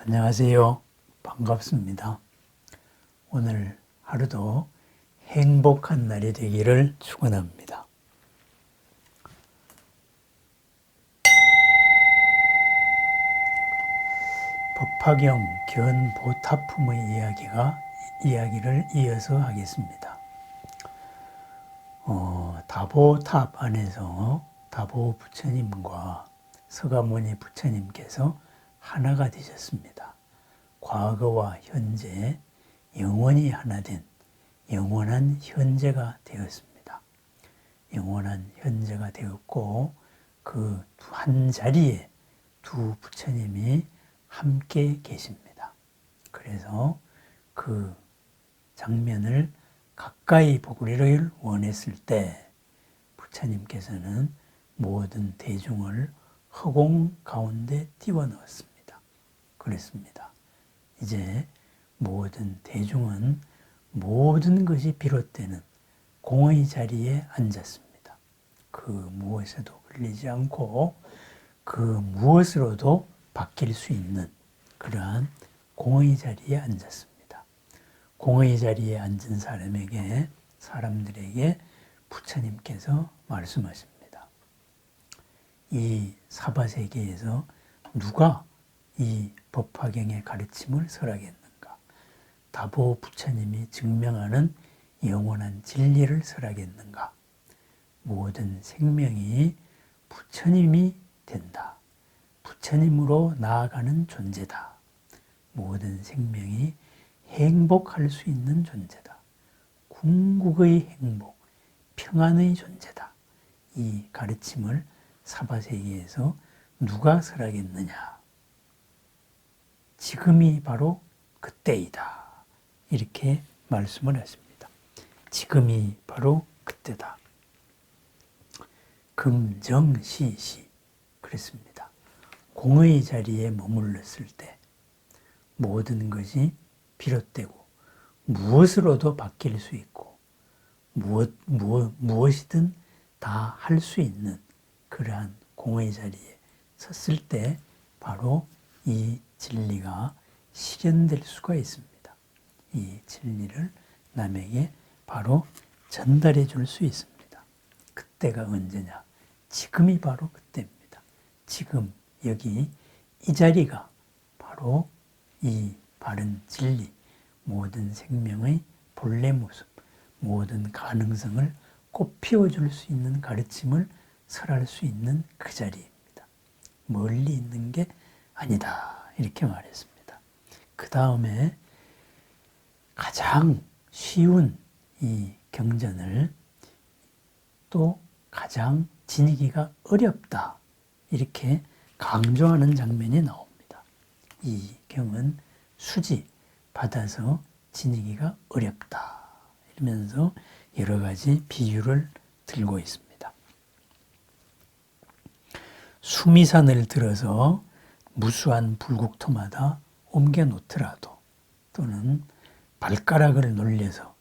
안녕하세요. 반갑습니다. 오늘 하루도 행복한 날이 되기를 축원합니다. 법화경 견보타품의 이야기가 이야기를 이어서 하겠습니다. 어, 다보탑 안에서 다보 부처님과 서가모니 부처님께서 하나가 되셨습니다. 과거와 현재 영원히 하나 된 영원한 현재가 되었습니다. 영원한 현재가 되었고 그 한 자리에 두 부처님이 함께 계십니다. 그래서 그 장면을 가까이 보기를 원했을 때 부처님께서는 모든 대중을 허공 가운데 띄워 넣었습니다. 그랬습니다. 이제 모든 대중은 모든 것이 비롯되는 공의 자리에 앉았습니다. 그 무엇에도 흘리지 않고 그 무엇으로도 바뀔 수 있는 그러한 공의 자리에 앉았습니다. 공의 자리에 앉은 사람에게 사람들에게 부처님께서 말씀하십니다. 이 사바세계에서 누가 이 법화경의 가르침을 설하겠는가? 다보 부처님이 증명하는 영원한 진리를 설하겠는가? 모든 생명이 부처님이 된다. 부처님으로 나아가는 존재다. 모든 생명이 행복할 수 있는 존재다. 궁극의 행복, 평안의 존재다. 이 가르침을 사바세계에서 누가 설하겠느냐? 지금이 바로 그때이다. 이렇게 말씀을 하십니다. 지금이 바로 그때다. 금정시시 그랬습니다. 공의 자리에 머물렀을 때 모든 것이 비롯되고 무엇으로도 바뀔 수 있고 무엇, 무엇, 무엇이든 다 할 수 있는 그러한 공의 자리에 섰을 때 바로 이 진리가 실현될 수가 있습니다. 이 진리를 남에게 바로 전달해 줄 수 있습니다. 그때가 언제냐? 지금이 바로 그때입니다. 지금 여기 이 자리가 바로 이 바른 진리, 모든 생명의 본래 모습, 모든 가능성을 꽃피워 줄 수 있는 가르침을 설할 수 있는 그 자리입니다. 멀리 있는 게 아니다. 이렇게 말했습니다. 그 다음에 가장 쉬운 이 경전을 또 가장 지니기가 어렵다. 이렇게 강조하는 장면이 나옵니다. 이 경은 수지 받아서 지니기가 어렵다. 이러면서 여러 가지 비유를 들고 있습니다. 수미산을 들어서 무수한 불국토마다 옮겨 놓더라도 또는 발가락을 놀려서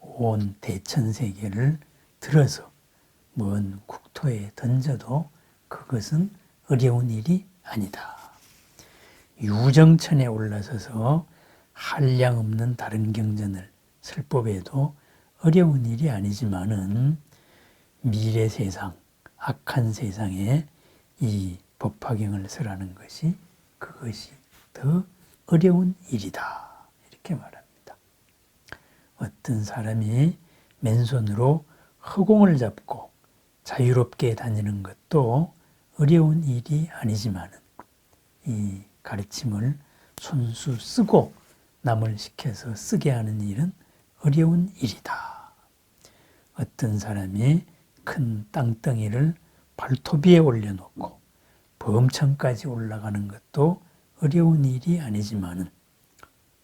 온 대천 세계를 들어서 먼 국토에 던져도 그것은 어려운 일이 아니다. 유정천에 올라서서 한량 없는 다른 경전을 설법에도 어려운 일이 아니지만은 미래 세상, 악한 세상에 이 법화경을 설하는 것이 그것이 더 어려운 일이다. 이렇게 말합니다. 어떤 사람이 맨손으로 허공을 잡고 자유롭게 다니는 것도 어려운 일이 아니지만 이 가르침을 손수 쓰고 남을 시켜서 쓰게 하는 일은 어려운 일이다. 어떤 사람이 큰 땅덩이를 발톱 위에 올려놓고 범천까지 올라가는 것도 어려운 일이 아니지만은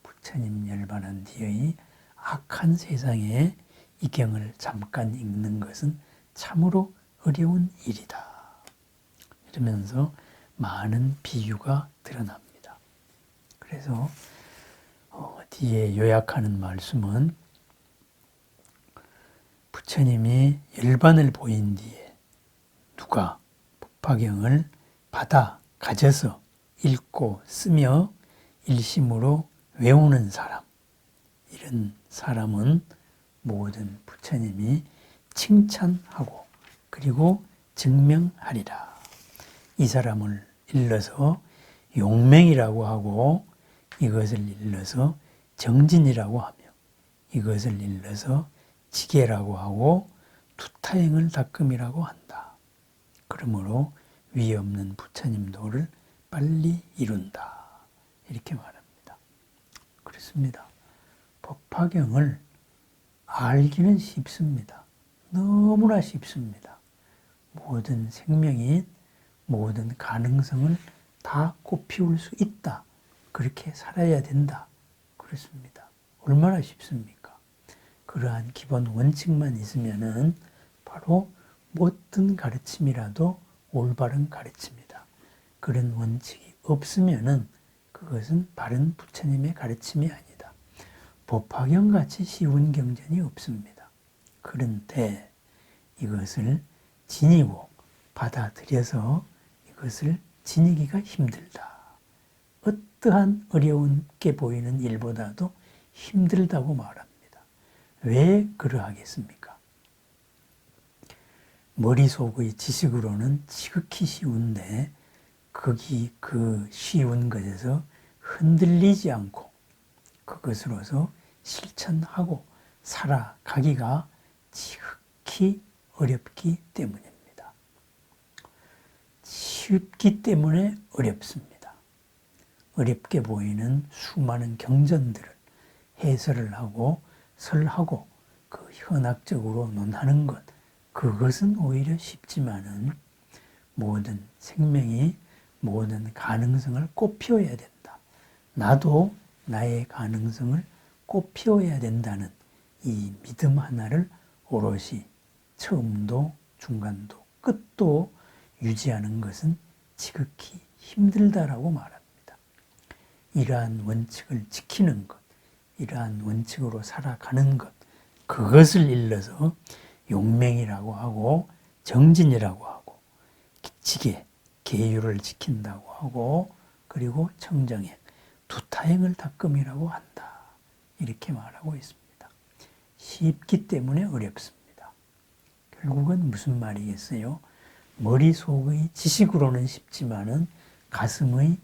부처님 열반한 뒤의 악한 세상에 이 경을 잠깐 읽는 것은 참으로 어려운 일이다. 이러면서 많은 비유가 드러납니다. 그래서 어, 뒤에 요약하는 말씀은 부처님이 열반을 보인 뒤에 누가 법화경을 받아 가져서 읽고 쓰며 일심으로 외우는 사람, 이런 사람은 모든 부처님이 칭찬하고 그리고 증명하리라. 이 사람을 일러서 용맹이라고 하고 이것을 일러서 정진이라고 하며 이것을 일러서 지게라고 하고 투타행을 닦음이라고 한다. 그러므로 위 없는 부처님 도를 빨리 이룬다. 이렇게 말합니다. 그렇습니다. 법화경을 알기는 쉽습니다. 너무나 쉽습니다. 모든 생명이 모든 가능성을 다 꽃피울 수 있다. 그렇게 살아야 된다. 그렇습니다. 얼마나 쉽습니까? 그러한 기본 원칙만 있으면은 바로 어떤 가르침이라도 올바른 가르침이다. 그런 원칙이 없으면은 그것은 바른 부처님의 가르침이 아니다. 법화경 같이 쉬운 경전이 없습니다. 그런데 이것을 지니고 받아들여서 이것을 지니기가 힘들다. 어떠한 어려운게 보이는 일보다도 힘들다고 말합니다. 왜 그러하겠습니까? 머릿속의 지식으로는 지극히 쉬운데 거기 그 쉬운 것에서 흔들리지 않고 그것으로서 실천하고 살아가기가 지극히 어렵기 때문입니다. 쉽기 때문에 어렵습니다. 어렵게 보이는 수많은 경전들을 해설을 하고 설하고 그 현학적으로 논하는 것 그것은 오히려 쉽지만은 모든 생명이 모든 가능성을 꽃피워야 된다. 나도 나의 가능성을 꽃피워야 된다는 이 믿음 하나를 오롯이 처음도 중간도 끝도 유지하는 것은 지극히 힘들다라고 말합니다. 이러한 원칙을 지키는 것, 이러한 원칙으로 살아가는 것, 그것을 일러서 용맹이라고 하고 정진이라고 하고 지게 계율을 지킨다고 하고 그리고 청정행, 두타행을 닦음이라고 한다. 이렇게 말하고 있습니다. 쉽기 때문에 어렵습니다. 결국은 무슨 말이겠어요? 머릿속의 지식으로는 쉽지만은 가슴의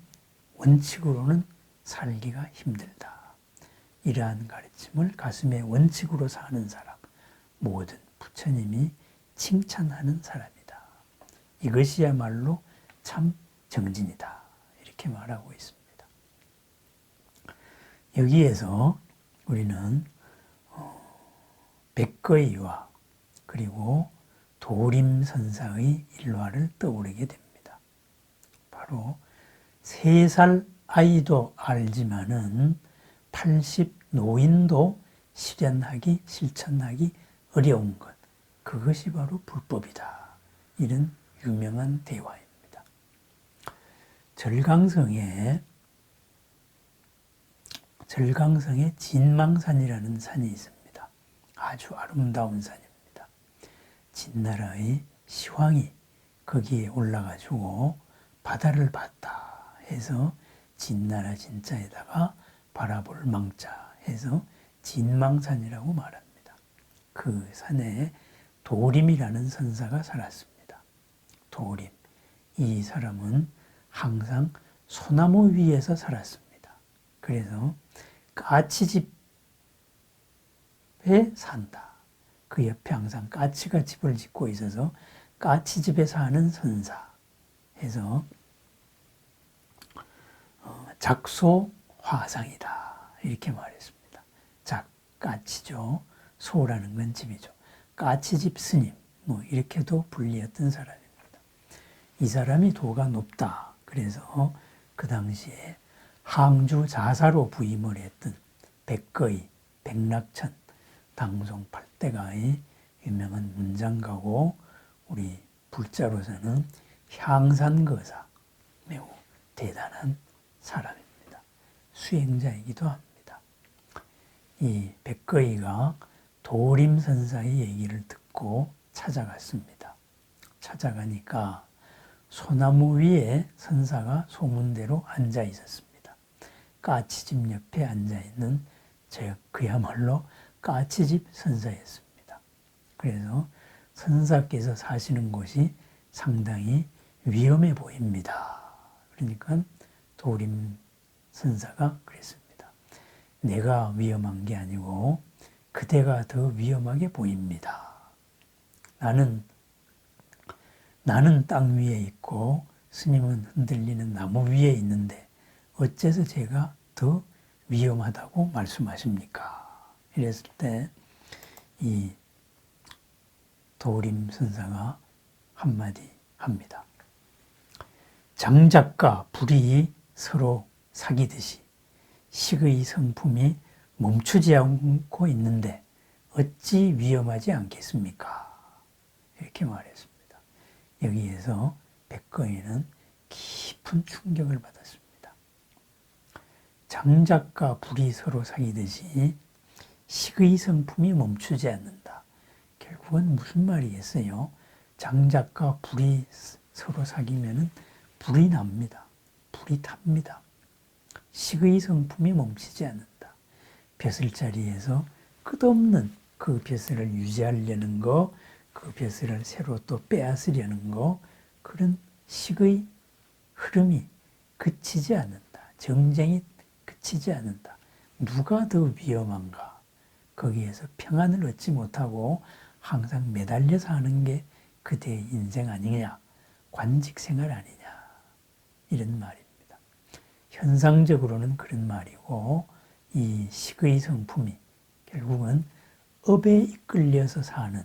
원칙으로는 살기가 힘들다. 이러한 가르침을 가슴의 원칙으로 사는 사람, 모든 부처님이 칭찬하는 사람이다. 이것이야말로 참 정진이다. 이렇게 말하고 있습니다. 여기에서 우리는 어, 백거이와 그리고 도림선사의 일화를 떠오르게 됩니다. 바로 세 살 아이도 알지만은 80 노인도 실현하기, 실천하기 어려운 것. 그것이 바로 불법이다. 이런 유명한 대화입니다. 절강성에 절강성에 진망산이라는 산이 있습니다. 아주 아름다운 산입니다. 진나라의 시황이 거기에 올라가지고 바다를 봤다 해서 진나라 진자에다가 바라볼 망자 해서 진망산이라고 말합니다. 그 산에 도림이라는 선사가 살았습니다. 도림. 이 사람은 항상 소나무 위에서 살았습니다. 그래서 까치집에 산다. 그 옆에 항상 까치가 집을 짓고 있어서 까치집에 사는 선사 해서 어, 작소 화상이다. 이렇게 말했습니다. 자, 까치죠. 소라는 건 집이죠. 까치집 스님, 뭐, 이렇게도 불리었던 사람입니다. 이 사람이 도가 높다. 그래서 그 당시에 항주 자사로 부임을 했던 백거이, 백낙천, 당송 팔대가의 유명한 문장가고 우리 불자로서는 향산거사 매우 대단한 사람입니다. 수행자이기도 합니다. 이 백거이가 도림선사의 얘기를 듣고 찾아갔습니다. 찾아가니까 소나무 위에 선사가 소문대로 앉아 있었습니다. 까치집 옆에 앉아 있는 저 그야말로 까치집 선사였습니다. 그래서 선사께서 사시는 곳이 상당히 위험해 보입니다. 그러니까 도림 선사가 그랬습니다. 내가 위험한 게 아니고 그대가 더 위험하게 보입니다. 나는 나는 땅 위에 있고 스님은 흔들리는 나무 위에 있는데 어째서 제가 더 위험하다고 말씀하십니까? 이랬을 때 이 도림 선사가 한마디 합니다. 장작과 불이 서로 사귀듯이 식의 성품이 멈추지 않고 있는데 어찌 위험하지 않겠습니까? 이렇게 말했습니다. 여기에서 백거인은 깊은 충격을 받았습니다. 장작과 불이 서로 사귀듯이 식의 성품이 멈추지 않는다. 결국은 무슨 말이겠어요? 장작과 불이 서로 사귀면은 불이 납니다. 불이 탑니다. 식의 성품이 멈추지 않는다. 벼슬 자리에서 끝없는 그 벼슬을 유지하려는 거, 그 벼슬을 새로 또 빼앗으려는 거, 그런 식의 흐름이 그치지 않는다. 정쟁이 그치지 않는다. 누가 더 위험한가? 거기에서 평안을 얻지 못하고 항상 매달려 사는 게 그대의 인생 아니냐, 관직 생활 아니냐, 이런 말입니다. 현상적으로는 그런 말이고, 이 식의 성품이 결국은 업에 이끌려서 사는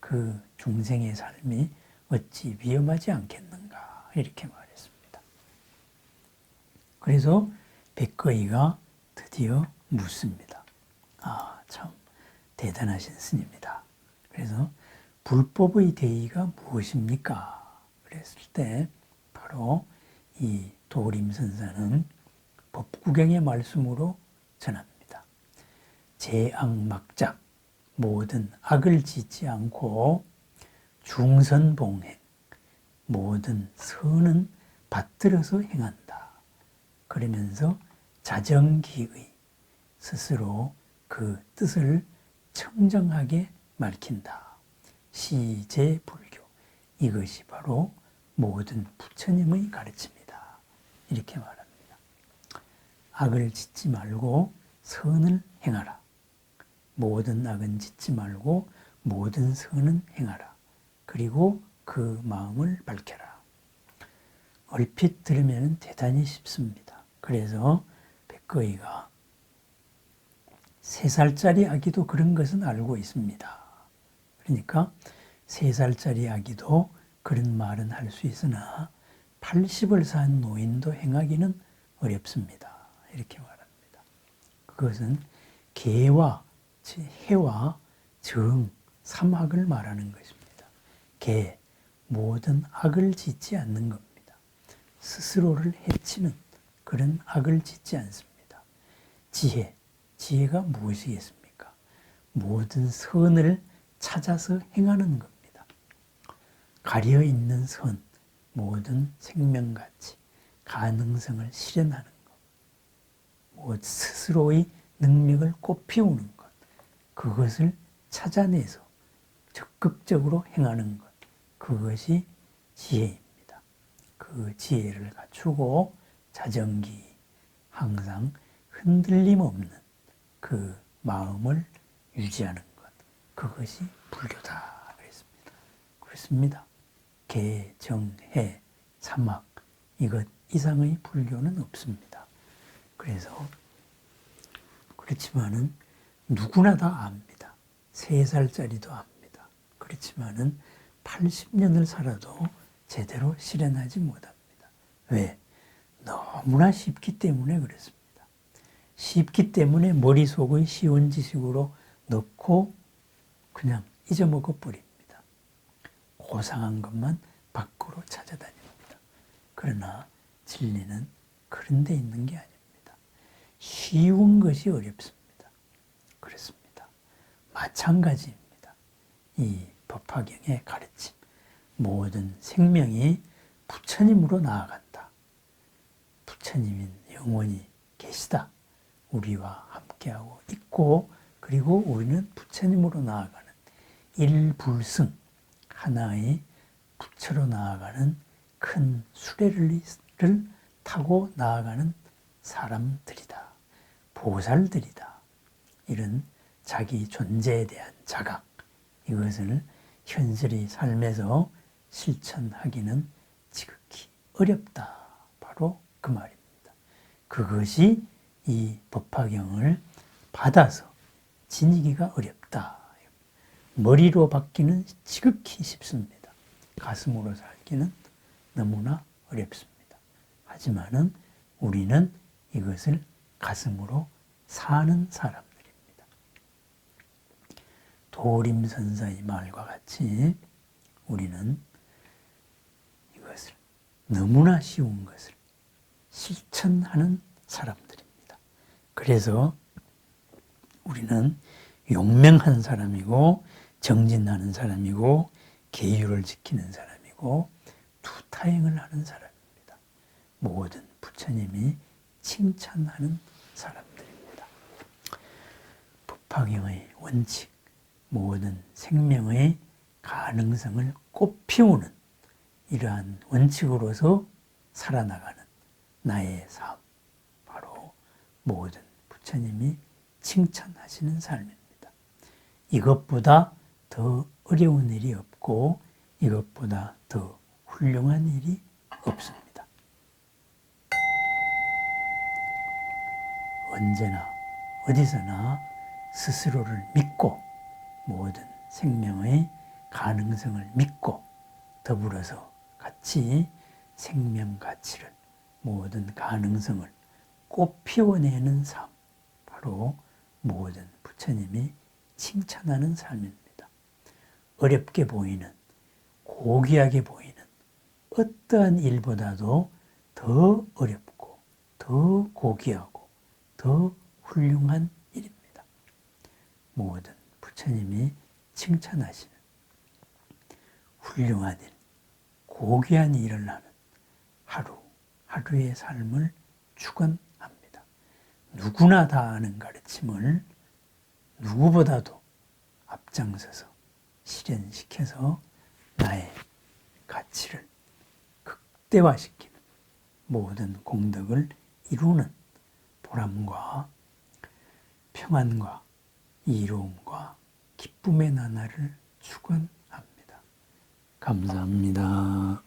그 중생의 삶이 어찌 위험하지 않겠는가, 이렇게 말했습니다. 그래서 백거이가 드디어 묻습니다. 아, 참 대단하신 스님이다. 그래서 불법의 대의가 무엇입니까? 그랬을 때 바로 이 도림선사는 법구경의 말씀으로 전합니다. 제악막작 모든 악을 짓지 않고 중선봉행 모든 선은 받들어서 행한다. 그러면서 자정기의 스스로 그 뜻을 청정하게 밝힌다. 시제불교. 이것이 바로 모든 부처님의 가르침이다. 이렇게 말합니다. 악을 짓지 말고 선을 행하라. 모든 악은 짓지 말고 모든 선은 행하라. 그리고 그 마음을 밝혀라. 얼핏 들으면 대단히 쉽습니다. 그래서 백거이가 세 살짜리 아기도 그런 것은 알고 있습니다. 그러니까 세 살짜리 아기도 그런 말은 할 수 있으나 80을 산 노인도 행하기는 어렵습니다. 이렇게 말합니다. 그것은 개와 해와 정, 삼악을 말하는 것입니다. 개, 모든 악을 짓지 않는 겁니다. 스스로를 해치는 그런 악을 짓지 않습니다. 지혜, 지혜가 무엇이겠습니까? 모든 선을 찾아서 행하는 겁니다. 가려 있는 선, 모든 생명가치, 가능성을 실현하는 스스로의 능력을 꽃피우는 것, 그것을 찾아내서 적극적으로 행하는 것, 그것이 지혜입니다. 그 지혜를 갖추고 자정기, 항상 흔들림 없는 그 마음을 유지하는 것. 그것이 불교다. 그랬습니다. 그렇습니다. 개, 정, 해, 사막, 이것 이상의 불교는 없습니다. 그래서, 그렇지만은 누구나 다 압니다. 세 살짜리도 압니다. 그렇지만은 80년을 살아도 제대로 실현하지 못합니다. 왜? 너무나 쉽기 때문에 그렇습니다. 쉽기 때문에 머릿속의 쉬운 지식으로 넣고 그냥 잊어먹어 버립니다. 고상한 것만 밖으로 찾아다닙니다. 그러나 진리는 그런 데 있는 게 아닙니다. 쉬운 것이 어렵습니다. 그렇습니다. 마찬가지입니다. 이 법화경의 가르침. 모든 생명이 부처님으로 나아간다. 부처님인 영원히 계시다. 우리와 함께하고 있고 그리고 우리는 부처님으로 나아가는 일불승 하나의 부처로 나아가는 큰 수레를 타고 나아가는 사람들이다. 보살들이다. 이런 자기 존재에 대한 자각 이것을 현실의 삶에서 실천하기는 지극히 어렵다. 바로 그 말입니다. 그것이 이 법화경을 받아서 지니기가 어렵다. 머리로 받기는 지극히 쉽습니다. 가슴으로 살기는 너무나 어렵습니다. 하지만은 우리는 이것을 가슴으로 사는 사람들입니다. 도림선사의 말과 같이 우리는 이것을 너무나 쉬운 것을 실천하는 사람들입니다. 그래서 우리는 용맹한 사람이고 정진하는 사람이고 계율을 지키는 사람이고 투타행을 하는 사람입니다. 모든 부처님이 칭찬하는 사람들입니다. 법화경의 원칙, 모든 생명의 가능성을 꽃피우는 이러한 원칙으로서 살아나가는 나의 삶, 바로 모든 부처님이 칭찬하시는 삶입니다. 이것보다 더 어려운 일이 없고 이것보다 더 훌륭한 일이 없습니다. 언제나 어디서나 스스로를 믿고 모든 생명의 가능성을 믿고 더불어서 같이 생명 가치를 모든 가능성을 꽃피워내는 삶, 바로 모든 부처님이 칭찬하는 삶입니다. 어렵게 보이는, 고귀하게 보이는 어떠한 일보다도 더 어렵고, 더 고귀하고, 더 훌륭한. 모든 부처님이 칭찬하시는 훌륭한 일, 고귀한 일을 하는 하루, 하루의 삶을 축원합니다. 누구나 다 아는 가르침을 누구보다도 앞장서서 실현시켜서 나의 가치를 극대화시키는 모든 공덕을 이루는 보람과 평안과 이로움과 기쁨의 나날을 축원합니다. 감사합니다.